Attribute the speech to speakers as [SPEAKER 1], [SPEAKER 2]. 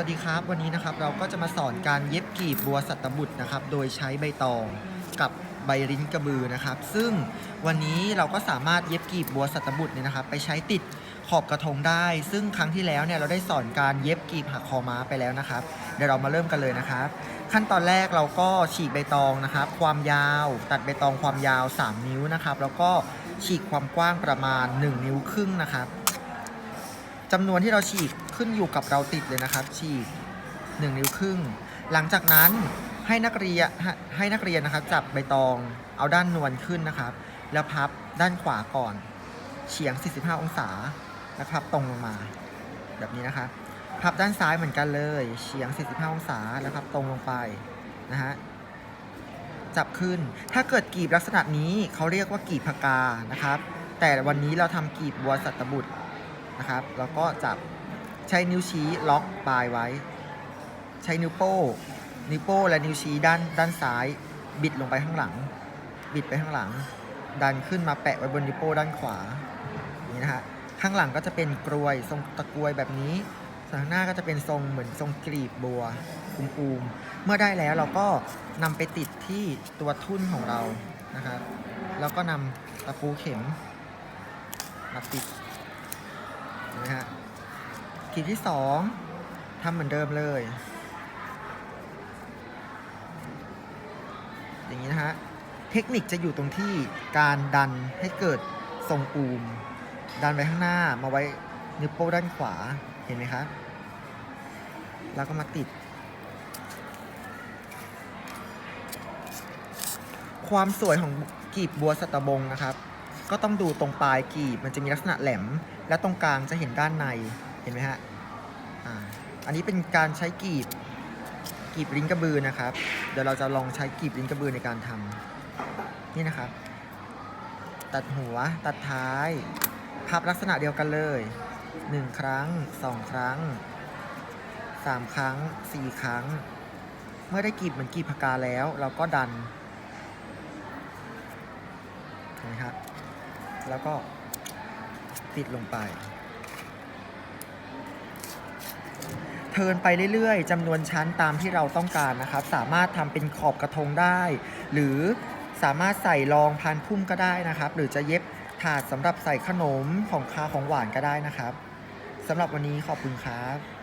[SPEAKER 1] วัสดีครับ วันนี้นะครับเราก็จะมาสอนการเย็บกีบบัวสัตบุตรนะครับ โดยใช้ใบตองกับใบริ้นกระบือนะครับ ซึ่งวันนี้เราก็สามารถเย็บกีบบัวสัตบุตรเนี่ยนะครับ ไปใช้ติดขอบกระทงได้ ซึ่งครั้งที่แล้วเนี่ยเราได้สอนการเย็บกีบหักคอม้าไปแล้วนะครับ เดี๋ยวเรามาเริ่มกันเลยนะครับ ขั้นตอนแรกเราก็ฉีกใบตองนะครับ ความยาว ตัดใบตองความยาว 3 นิ้วนะครับ แล้วก็ฉีกความกว้างประมาณ 1 นิ้วครึ่งนะครับ จำนวนที่เราฉีกขึ้นอยู่กับเราติดเลยนะครับ ฉีก1นิ้วครึ่ง หลังจากนั้นให้นักเรียนให้นักเรียนนะครับ จับใบตองเอาด้านนวลขึ้นนะครับ แล้วพับด้านขวาก่อน เฉียง 45 องศาแล้วพับ ตรงลงมา แบบนี้นะครับ พับด้านซ้ายเหมือนกันเลย เฉียง 45 องศาแล้วพับตรงลงไปนะฮะจับขึ้น ถ้าเกิดกีบลักษณะนี้เขาเรียกว่ากีบพกานะครับ แต่วันนี้เราทำกีบบัวสัตบุตร นะครับ แล้วก็จับใช้นิ้วชี้ล็อกปลายไว้ ใช้นิ้วโป้งนิ้วโป้งและนิ้วชี้ด้านด้านซ้าย บิดลงไปข้างหลัง บิดไปข้างหลัง ดันขึ้นมาแปะไว้บนนิ้วโป้งด้านขวานี่นะฮะข้างหลังก็จะเป็นกรวยทรงตะกรวยแบบนี้ส่วนข้างหน้าก็จะเป็นทรงเหมือนทรงกลีบบัวอูมๆเมื่อได้แล้วเราก็นำไปติดที่ตัวทุ่นของเรานะครับแล้วก็นำตะปูเข็มมาติด นะฮะขีดที่สองทำเหมือนเดิมเลย อย่างนี้นะฮะ เทคนิคจะอยู่ตรงที่การดันให้เกิดทรงอูม ดันไปข้างหน้ามาไว้นิ้วโป้งด้านขวาเห็นไหมครับ แล้วก็มาติด ความสวยของกีบบัวสตบงนะครับ ก็ต้องดูตรงปลายกีบมันจะมีลักษณะแหลม และตรงกลางจะเห็นด้านในเห็นไหมฮะอ่าอันนี้เป็นการใช้กีบกีบลิ้นกระบือนะครับ เดี๋ยวเราจะลองใช้กีบลิ้นกระบือในการทำนี่นะครับ ตัดหัวตัดท้ายพับลักษณะเดียวกันเลย 1 ครั้ง 2 ครั้ง 3 ครั้ง 4 ครั้ง เมื่อได้กีบเหมือนกีบพกาแล้ว เราก็ดันนไหมครับ แล้วก็ติดลงไป เทินไปเรื่อยๆจำนวนชั้นตามที่เราต้องการนะครับ สามารถทำเป็นขอบกระทงได้ หรือสามารถใส่รองพันพุ่มก็ได้นะครับ หรือจะเย็บถาดสำหรับใส่ขนมของคาของหวานก็ได้นะครับสำหรับวันนี้ขอบคุณครับ